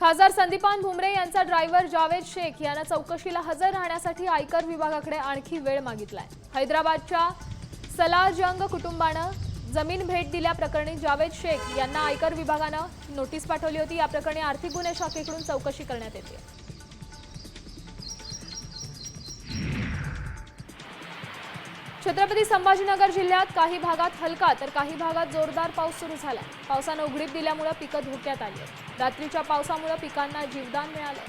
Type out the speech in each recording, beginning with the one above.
खासदार संदीपान भुमरे यांचा ड्रायव्हर जावेद शेख यांना चौकशीला हजर राहण्यासाठी आयकर विभागाकडे आणखी वेळ मागितलाय. हैदराबादच्या सलाजंग कुटुंबानं जमीन भेट दिल्याप्रकरणी जावेद शेख यांना आयकर विभागानं नोटीस पाठवली होती. या प्रकरणी आर्थिक गुन्हे शाखेकडून चौकशी करण्यात येते. छत्रपती संभाजीनगर जिल्ह्यात काही भागात हलका तर काही भागात जोरदार पाऊस सुरू झाला पावसानं उघडीप दिल्यामुळे पिकं धोक्यात आली आहेत. रात्रीच्या पावसामुळे पिकांना जीवदान मिळालं.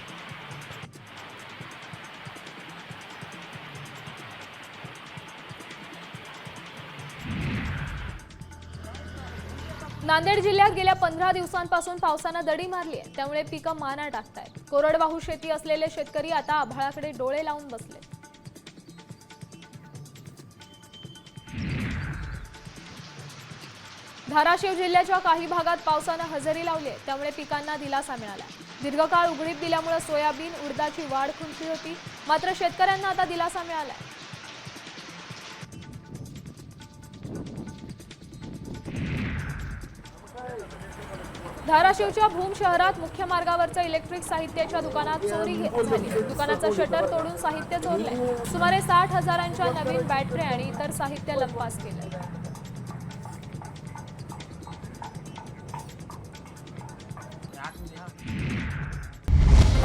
नांदेड जिल्ह्यात गेल्या पंधरा दिवसांपासून पावसानं दडी मारली आहे. त्यामुळे पिकं माना टाकतायत. कोरडवाहू शेती असलेले शेतकरी आता आभाळाकडे डोळे लावून बसले धाराशिव जिल्ह्याच्या काही भागात पावसानं हजेरी लावली त्यामुळे पिकांना दिलासा मिळाला दीर्घकाळ उघडीप दिल्यामुळे सोयाबीन उडदाची वाढ खुंटली होती. मात्र शेतकऱ्यांना आता दिलासा मिळाला धाराशिवच्या भूम शहरात मुख्य मार्गावरच्या इलेक्ट्रिक साहित्याच्या दुकानात चोरी झाली दुकानाचं शटर तोडून साहित्य चोरलंय. सुमारे साठ हजारांच्या नवीन बॅटरी आणि इतर साहित्य लंपास केलं